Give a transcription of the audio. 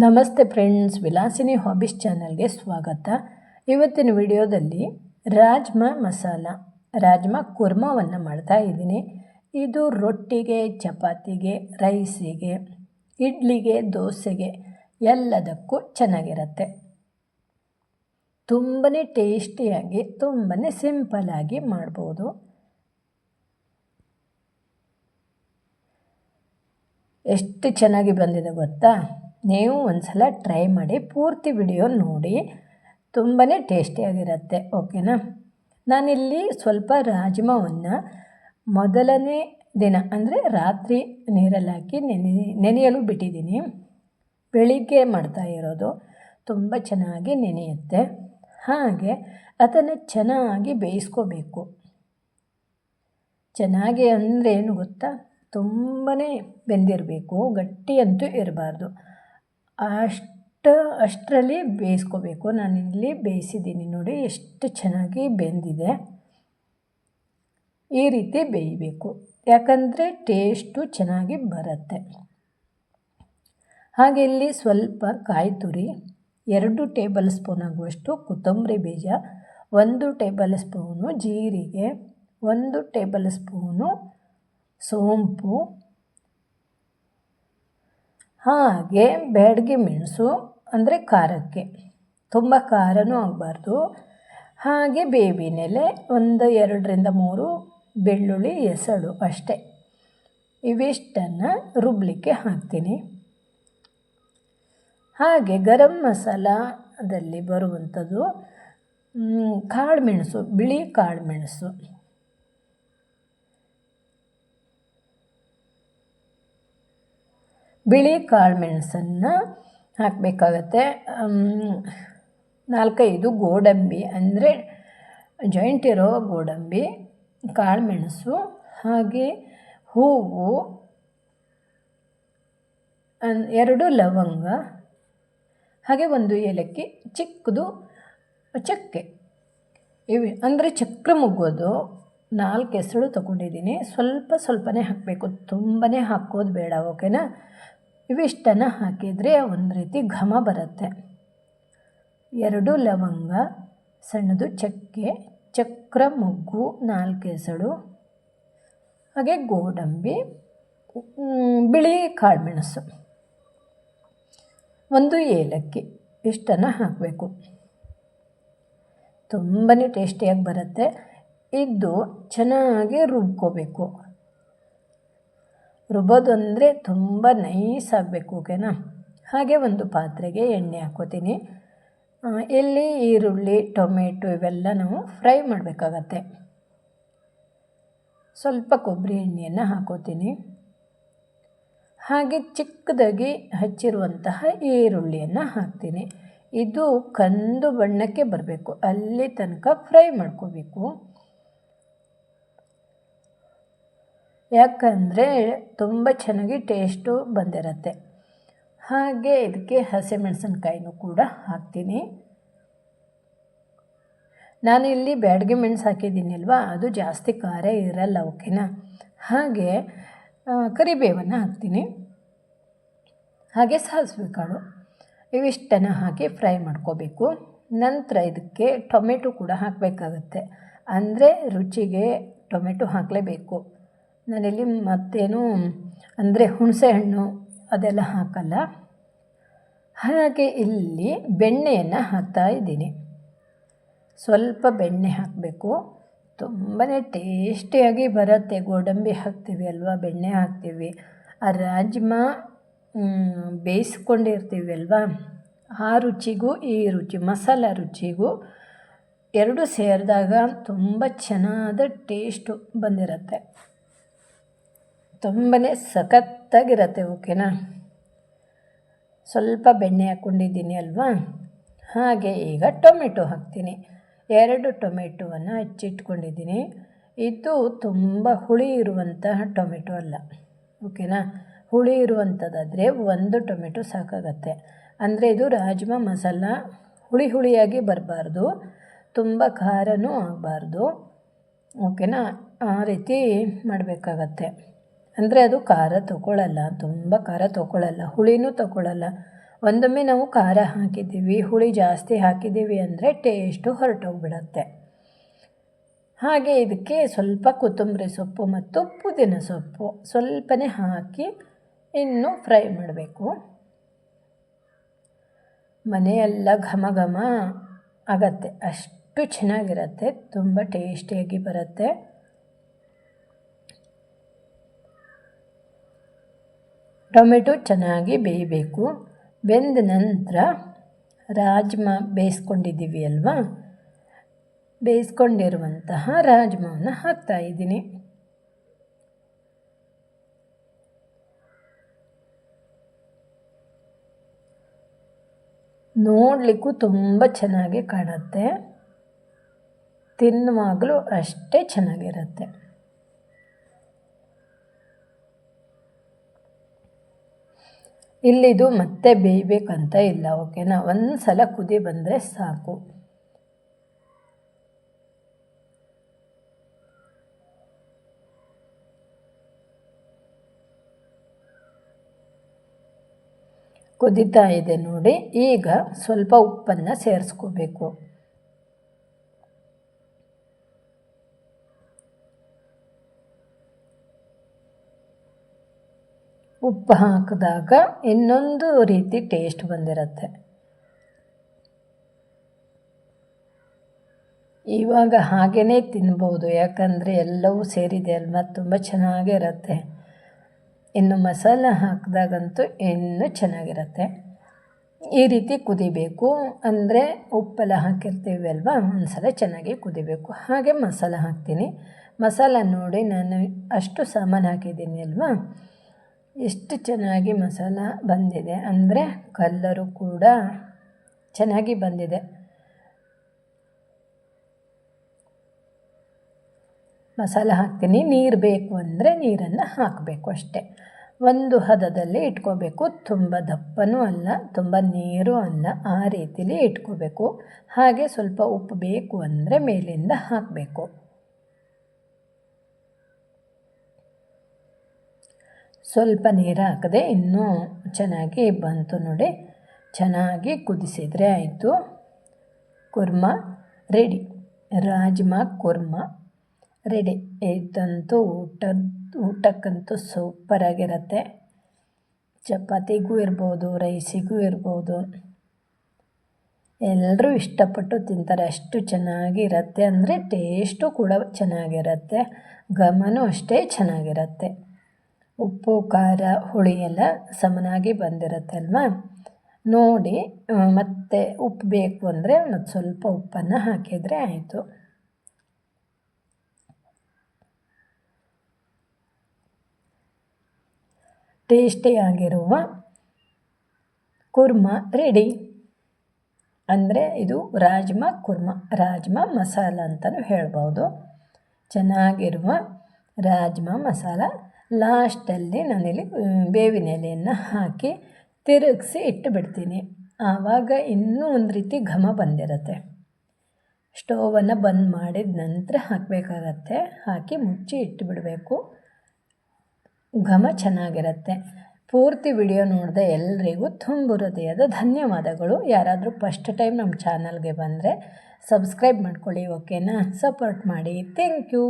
ನಮಸ್ತೆ friends, Vilasini hobbies ಚಾನಲ್ಗೆ ಸ್ವಾಗತ. ಇವತ್ತಿನ ವಿಡಿಯೋದಲ್ಲಿ ರಾಜ್ಮಾ ಮಸಾಲ, ರಾಜ್ಮಾ ಕುರ್ಮವನ್ನು ಮಾಡ್ತಾ ಇದ್ದೀನಿ. ಇದು ರೊಟ್ಟಿಗೆ, ಚಪಾತಿಗೆ, ರೈಸಿಗೆ, ಇಡ್ಲಿಗೆ, ದೋಸೆಗೆ ಎಲ್ಲದಕ್ಕೂ ಚೆನ್ನಾಗಿರುತ್ತೆ. ತುಂಬಾ ಟೇಸ್ಟಿಯಾಗಿ ತುಂಬಾ ಸಿಂಪಲ್ಲಾಗಿ ಮಾಡ್ಬೋದು. ಎಷ್ಟು ಚೆನ್ನಾಗಿ ಬಂದಿದೆ ಗೊತ್ತಾ? ನೀವು ಒಂದು ಸಲ ಟ್ರೈ ಮಾಡಿ ಪೂರ್ತಿ ವಿಡಿಯೋ ನೋಡಿ ತುಂಬಾ ಟೇಸ್ಟಿಯಾಗಿರುತ್ತೆ ಓಕೆನಾ? ನಾನಿಲ್ಲಿ ಸ್ವಲ್ಪ ರಾಜ್ಮಾವನ್ನು ಮೊದಲನೇ ದಿನ, ಅಂದರೆ ರಾತ್ರಿ ನೀರಲ್ಲಿ ಹಾಕಿ ನೆನೆ, ನೆನೆಯಲು ಬಿಟ್ಟಿದ್ದೀನಿ. ಬೆಳಿಗ್ಗೆ ಮಾಡ್ತಾ ಇರೋದು ತುಂಬ ಚೆನ್ನಾಗಿ ನೆನೆಯುತ್ತೆ. ಹಾಗೆ ಅದನ್ನು ಚೆನ್ನಾಗಿ ಬೇಯಿಸ್ಕೋಬೇಕು. ಚೆನ್ನಾಗಿ ಅಂದರೆ ಏನು ಗೊತ್ತಾ? ತುಂಬಾ ಬೆಂದಿರಬೇಕು, ಗಟ್ಟಿಯಂತೂ ಇರಬಾರ್ದು. ಅಷ್ಟು, ಅಷ್ಟರಲ್ಲಿ ಬೇಯಿಸ್ಕೋಬೇಕು. ಇಲ್ಲಿ ಬೇಯಿಸಿದ್ದೀನಿ ನೋಡಿ, ಎಷ್ಟು ಚೆನ್ನಾಗಿ ಬೆಂದಿದೆ. ಈ ರೀತಿ ಬೇಯಬೇಕು. ಯಾಕಂದರೆ ಟೇಸ್ಟು ಚೆನ್ನಾಗಿ ಬರುತ್ತೆ. ಹಾಗೆ ಇಲ್ಲಿ ಸ್ವಲ್ಪ ಕಾಯಿ ತುರಿ, ಎರಡು ಟೇಬಲ್ ಸ್ಪೂನ್ ಆಗುವಷ್ಟು ಕೊತ್ತಂಬರಿ ಬೀಜ, ಒಂದು ಟೇಬಲ್ ಸ್ಪೂನು ಜೀರಿಗೆ, ಒಂದು ಟೇಬಲ್ ಸ್ಪೂನು ಸೋಂಪು ಹಾಗೆ ಬ್ಯಾಡಗಿ ಮೆಣಸು ಅಂದರೆ ಖಾರಕ್ಕೆ. ತುಂಬ ಖಾರನೂ ಆಗಬಾರ್ದು. ಹಾಗೆ ಬೇವಿನೆಲೆ ಒಂದು ಎರಡರಿಂದ ಮೂರು ಬೆಳ್ಳುಳ್ಳಿ ಎಸಳು ಅಷ್ಟೇ. ಇವಿಷ್ಟನ್ನು ರುಬ್ಬಲಿಕ್ಕೆ ಹಾಕ್ತೀನಿ. ಹಾಗೆ ಗರಂ ಮಸಾಲದಲ್ಲಿ ಬರುವಂಥದ್ದು ಕಾಳು ಮೆಣಸು ಬಿಳಿ ಕಾಳು ಮೆಣಸು ಬಿಳಿ ಕಾಳು ಮೆಣಸನ್ನು ಹಾಕಬೇಕಾಗತ್ತೆ. ನಾಲ್ಕೈದು ಗೋಡಂಬಿ ಅಂದರೆ ಜಾಯಿಂಟ್ ಇರೋ ಗೋಡಂಬಿ, ಕಾಳು ಮೆಣಸು, ಹಾಗೆ ಹೂವು ಎರಡು ಲವಂಗ, ಹಾಗೆ ಒಂದು ಏಲಕ್ಕಿ, ಚಿಕ್ಕದು ಚಕ್ಕೆ. ಇವೆ, ಅಂದರೆ ಚಕ್ರ ಮುಗ್ಗೋದು. ನಾಲ್ಕು ಹೆಸರು ತೊಗೊಂಡಿದ್ದೀನಿ. ಸ್ವಲ್ಪ ಸ್ವಲ್ಪನೇ ಹಾಕಬೇಕು. ತುಂಬಾ ಹಾಕೋದು ಬೇಡ, ಓಕೆನಾ? ಇವಿಷ್ಟನ್ನು ಹಾಕಿದರೆ ಒಂದು ರೀತಿ ಘಮ ಬರುತ್ತೆ. ಎರಡು ಲವಂಗ, ಸಣ್ಣದು ಚಕ್ಕೆ, ಚಕ್ರ ಮೊಗ್ಗು ನಾಲ್ಕೆಸಳು ಹಾಗೆ ಗೋಡಂಬಿ ಬಿಳಿ ಕಾಳುಮೆಣಸು. ಒಂದು ಏಲಕ್ಕಿ ಇಷ್ಟನ್ನು ಹಾಕಬೇಕು. ತುಂಬಾ ಟೇಸ್ಟಿಯಾಗಿ ಬರುತ್ತೆ. ಇದು ಚೆನ್ನಾಗಿ ರುಬ್ಕೋಬೇಕು. ರುಬ್ಬೋದು ಅಂದರೆ ತುಂಬ ನೈಸ್ ಆಗಬೇಕು, ಓಕೆನಾ? ಹಾಗೆ ಒಂದು ಪಾತ್ರೆಗೆ ಎಣ್ಣೆ ಹಾಕ್ಕೋತೀನಿ. ಇಲ್ಲಿ ಈರುಳ್ಳಿ, ಟೊಮೆಟೊ ಇವೆಲ್ಲ ನಾವು ಫ್ರೈ ಮಾಡಬೇಕಾಗತ್ತೆ. ಸ್ವಲ್ಪ ಕೊಬ್ಬರಿ ಎಣ್ಣೆಯನ್ನು ಹಾಕೋತೀನಿ ಹಾಗೆ ಚಿಕ್ಕದಾಗಿ ಹಚ್ಚಿರುವಂತಹ ಈರುಳ್ಳಿಯನ್ನು ಹಾಕ್ತೀನಿ. ಇದು ಕಂದು ಬಣ್ಣಕ್ಕೆ ಬರಬೇಕು. ಅಲ್ಲಿ ತನಕ ಫ್ರೈ ಮಾಡ್ಕೋಬೇಕು. ಯಾಕಂದರೆ ತುಂಬ ಚೆನ್ನಾಗಿ ಟೇಸ್ಟು ಬಂದಿರತ್ತೆ. ಹಾಗೆ ಇದಕ್ಕೆ ಹಸಿಮೆಣಸಿನ್ಕಾಯಿನೂ ಕೂಡ ಹಾಕ್ತೀನಿ. ನಾನು ಇಲ್ಲಿ ಬ್ಯಾಡಗಿ ಮೆಣಸು ಹಾಕಿದ್ದೀನಿ ಅಲ್ವಾ ಅದು ಜಾಸ್ತಿ ಖಾರ ಇರಲ್ಲ, ಓಕೆನಾ? ಹಾಗೆ ಕರಿಬೇವನ್ನು ಹಾಕ್ತೀನಿ. ಹಾಗೆ ಸಾಸಿವೆ ಕಾಳು ಇವಿಷ್ಟನ್ನು ಹಾಕಿ ಫ್ರೈ ಮಾಡ್ಕೋಬೇಕು. ನಂತರ ಇದಕ್ಕೆ ಟೊಮೆಟೊ ಕೂಡ ಹಾಕಬೇಕಾಗತ್ತೆ. ಅಂದರೆ ರುಚಿಗೆ ಟೊಮೆಟೊ ಹಾಕಲೇಬೇಕು. ನಾನಿಲ್ಲಿ ಮತ್ತೇನು ಅಂದರೆ ಹುಣಸೆಹಣ್ಣು ಅದೆಲ್ಲ ಹಾಕಲ್ಲ. ಹಾಗೆ ಇಲ್ಲಿ ಬೆಣ್ಣೆಯನ್ನು ಹಾಕ್ತಾ ಇದ್ದೀನಿ. ಸ್ವಲ್ಪ ಬೆಣ್ಣೆ ಹಾಕಬೇಕು. ತುಂಬಾ ಟೇಸ್ಟಿಯಾಗಿ ಬರುತ್ತೆ. ಗೋಡಂಬಿ ಹಾಕ್ತೀವಿ ಅಲ್ವಾ, ಬೆಣ್ಣೆ ಹಾಕ್ತೀವಿ. ಆ ರಾಜ್ಮಾ ಬೇಯಿಸ್ಕೊಂಡಿರ್ತೀವಿ ಅಲ್ವಾ? ಆ ರುಚಿಗೂ, ಈ ರುಚಿ, ಮಸಾಲ ರುಚಿಗೂ ಎರಡು ಸೇರಿದಾಗ ತುಂಬ ಚೆನ್ನಾದ ಟೇಸ್ಟು ಬಂದಿರುತ್ತೆ. ತುಂಬಾ ಸಖತ್ತಾಗಿರತ್ತೆ ಓಕೆನಾ ಸ್ವಲ್ಪ ಬೆಣ್ಣೆ ಹಾಕ್ಕೊಂಡಿದ್ದೀನಿ ಅಲ್ವಾ? ಹಾಗೆ ಈಗ ಟೊಮೆಟೊ ಹಾಕ್ತೀನಿ. ಎರಡು ಟೊಮೆಟೊವನ್ನು ಹೆಚ್ಚಿಟ್ಕೊಂಡಿದ್ದೀನಿ. ಇದು ತುಂಬ ಹುಳಿ ಇರುವಂತಹ ಟೊಮೆಟೊ ಅಲ್ಲ ಓಕೆನಾ ಹುಳಿ ಇರುವಂಥದ್ದಾದರೆ ಒಂದು ಟೊಮೆಟೊ ಸಾಕಾಗತ್ತೆ. ಅಂದರೆ ಇದು ರಾಜ್ಮಾ ಮಸಾಲ ಹುಳಿ ಹುಳಿಯಾಗಿ ಬರಬಾರ್ದು, ತುಂಬ ಖಾರನೂ ಆಗಬಾರ್ದು. ಓಕೆನಾ ಆ ರೀತಿ ಮಾಡಬೇಕಾಗತ್ತೆ. ಅಂದರೆ ಅದು ಖಾರ ತಗೊಳ್ಳಲ್ಲ ತುಂಬ ಖಾರ ತಗೊಳ್ಳಲ್ಲ ಹುಳಿನೂ ತಗೊಳ್ಳಲ್ಲ ಒಂದೊಮ್ಮೆ ನಾವು ಖಾರ ಹಾಕಿದ್ದೀವಿ, ಹುಳಿ ಜಾಸ್ತಿ ಹಾಕಿದ್ದೀವಿ ಅಂದರೆ ಟೇಸ್ಟು ಹೊರಟೋಗ್ಬಿಡತ್ತೆ. ಹಾಗೆ ಇದಕ್ಕೆ ಸ್ವಲ್ಪ ಕೊತ್ತಂಬರಿ ಸೊಪ್ಪು ಮತ್ತು ಪುದೀನ ಸೊಪ್ಪು ಸ್ವಲ್ಪನೇ ಹಾಕಿ ಇನ್ನು ಫ್ರೈ ಮಾಡಬೇಕು. ಮನೆಯೆಲ್ಲ ಘಮ ಘಮ ಆಗತ್ತೆ, ಅಷ್ಟು ಚೆನ್ನಾಗಿರತ್ತೆ, ತುಂಬ ಟೇಸ್ಟಿಯಾಗಿ ಬರುತ್ತೆ. ಟೊಮೆಟೊ ಚೆನ್ನಾಗಿ ಬೇಯಬೇಕು. ಬೆಂದ ನಂತರ ರಾಜ್ಮಾ ಬೇಯಿಸ್ಕೊಂಡಿದ್ದೀವಿ ಅಲ್ವಾ? ಬೇಯಿಸ್ಕೊಂಡಿರುವಂತಹ ರಾಜ್ಮಾವನ್ನು ಹಾಕ್ತಾಯಿದ್ದೀನಿ ನೋಡಲಿಕ್ಕೂ ತುಂಬ ಚೆನ್ನಾಗಿ ಕಾಣುತ್ತೆ. ತಿನ್ನುವಾಗಲೂ ಅಷ್ಟೇ ಚೆನ್ನಾಗಿರುತ್ತೆ. ಇಲ್ಲಿದು ಮತ್ತೆ ಬೇಯಬೇಕಂತ ಇಲ್ಲ, ಓಕೆನಾ? ಒಂದು ಸಲ ಕುದಿ ಬಂದರೆ ಸಾಕು. ಕುದೀತಾ ಇದೆ ನೋಡಿ, ಈಗ ಸ್ವಲ್ಪ ಉಪ್ಪನ್ನು ಸೇರಿಸ್ಕೋಬೇಕು. ಉಪ್ಪು ಹಾಕಿದಾಗ ಇನ್ನೊಂದು ರೀತಿ ಟೇಸ್ಟ್ ಬಂದಿರುತ್ತೆ. ಇವಾಗ ಹಾಗೆಯೇ ತಿನ್ಬೋದು, ಯಾಕಂದರೆ ಎಲ್ಲವೂ ಸೇರಿದೆ ಅಲ್ವಾ? ತುಂಬ ಚೆನ್ನಾಗಿರುತ್ತೆ. ಇನ್ನು ಮಸಾಲ ಹಾಕಿದಾಗಂತೂ ಇನ್ನೂ ಚೆನ್ನಾಗಿರುತ್ತೆ. ಈ ರೀತಿ ಕುದಿಬೇಕು, ಅಂದರೆ ಉಪ್ಪೆಲ್ಲ ಹಾಕಿರ್ತೀವಿ ಅಲ್ವಾ? ಒಂದು ಸಲ ಚೆನ್ನಾಗಿ ಕುದಿಬೇಕು. ಹಾಗೆ ಮಸಾಲ ಹಾಕ್ತೀನಿ. ಮಸಾಲ ನೋಡಿ ನಾನು ಅಷ್ಟು ಸಾಮಾನು ಹಾಕಿದ್ದೀನಿ ಅಲ್ವಾ? ಎಷ್ಟು ಚೆನ್ನಾಗಿ ಮಸಾಲ ಬಂದಿದೆ ಅಂದರೆ ಕಲ್ಲರು ಕೂಡ ಚೆನ್ನಾಗಿ ಬಂದಿದೆ. ಮಸಾಲ ಹಾಕ್ತೀನಿ. ನೀರು ಬೇಕು ಅಂದರೆ ನೀರನ್ನು ಹಾಕಬೇಕು ಅಷ್ಟೇ. ಒಂದು ಹದದಲ್ಲಿ ಇಟ್ಕೋಬೇಕು. ತುಂಬ ದಪ್ಪನೂ ಅಲ್ಲ, ತುಂಬ ನೀರು ಅಲ್ಲ, ಆ ರೀತಿಲಿ ಇಟ್ಕೋಬೇಕು. ಹಾಗೆ ಸ್ವಲ್ಪ ಉಪ್ಪು ಬೇಕು ಅಂದರೆ ಮೇಲಿಂದ ಹಾಕಬೇಕು. ಸ್ವಲ್ಪ ನೀರು ಹಾಕದೆ ಇನ್ನೂ ಚೆನ್ನಾಗಿ ಬಂತು ನೋಡಿ. ಚೆನ್ನಾಗಿ ಕುದಿಸಿದರೆ ಆಯಿತು. ಕುರ್ಮ ರೆಡಿ ರಾಜ್ಮಾ ಕುರ್ಮ ರೆಡಿ ಇದಂತೂ ಊಟದ, ಊಟಕ್ಕಂತೂ ಸೂಪರಾಗಿರುತ್ತೆ ಚಪಾತಿಗೂ ಇರ್ಬೋದು ರೈಸಿಗೂ ಇರ್ಬೋದು. ಎಲ್ಲರೂ ಇಷ್ಟಪಟ್ಟು ತಿಂತಾರೆ. ಅಷ್ಟು ಚೆನ್ನಾಗಿರತ್ತೆ ಅಂದರೆ ಟೇಸ್ಟು ಕೂಡ ಚೆನ್ನಾಗಿರುತ್ತೆ. ಘಮನೂ ಅಷ್ಟೇ ಚೆನ್ನಾಗಿರುತ್ತೆ. ಉಪ್ಪು ಖಾರ ಹುಳಿ ಎಲ್ಲ ಸಮನಾಗಿ ಬಂದಿರುತ್ತಲ್ವ? ನೋಡಿ ಮತ್ತೆ ಉಪ್ಪು ಬೇಕು ಅಂದರೆ ಒಂದು ಸ್ವಲ್ಪ ಉಪ್ಪನ್ನು ಹಾಕಿದರೆ ಆಯಿತು. ಟೇಸ್ಟಿಯಾಗಿರುವ ಕುರ್ಮ ರೆಡಿ. ಅಂದರೆ ಇದು ರಾಜ್ಮಾ ಕುರ್ಮ, ರಾಜ್ಮಾ ಮಸಾಲ ಅಂತಲೂ ಹೇಳ್ಬೋದು. ಚೆನ್ನಾಗಿರುವ ರಾಜ್ಮಾ ಮಸಾಲ ಲಾಸ್ಟಲ್ಲಿ ನಾನಿಲ್ಲಿ ಬೇವಿನ ಎಲೆಯನ್ನು ಹಾಕಿ ತಿರುಗಿಸಿ ಇಟ್ಟು ಬಿಡ್ತೀನಿ ಆವಾಗ ಇನ್ನೂ ಒಂದು ರೀತಿ ಘಮ ಬಂದಿರುತ್ತೆ. ಸ್ಟೋವನ್ನು ಬಂದ್ ಮಾಡಿದ ನಂತರ ಹಾಕಬೇಕಾಗತ್ತೆ. ಹಾಕಿ ಮುಚ್ಚಿ ಇಟ್ಟುಬಿಡಬೇಕು. ಘಮ ಚೆನ್ನಾಗಿರುತ್ತೆ. ಪೂರ್ತಿ ವಿಡಿಯೋ ನೋಡಿದೆ ಎಲ್ಲರಿಗೂ ತುಂಬ ಹೃದಯದ ಧನ್ಯವಾದಗಳು. ಯಾರಾದರೂ ಫಸ್ಟ್ ಟೈಮ್ ನಮ್ಮ ಚಾನಲ್ಗೆ ಬಂದರೆ ಸಬ್ಸ್ಕ್ರೈಬ್ ಮಾಡ್ಕೊಳ್ಳಿ, ಓಕೆನಾ? ಸಪೋರ್ಟ್ ಮಾಡಿ. Thank you.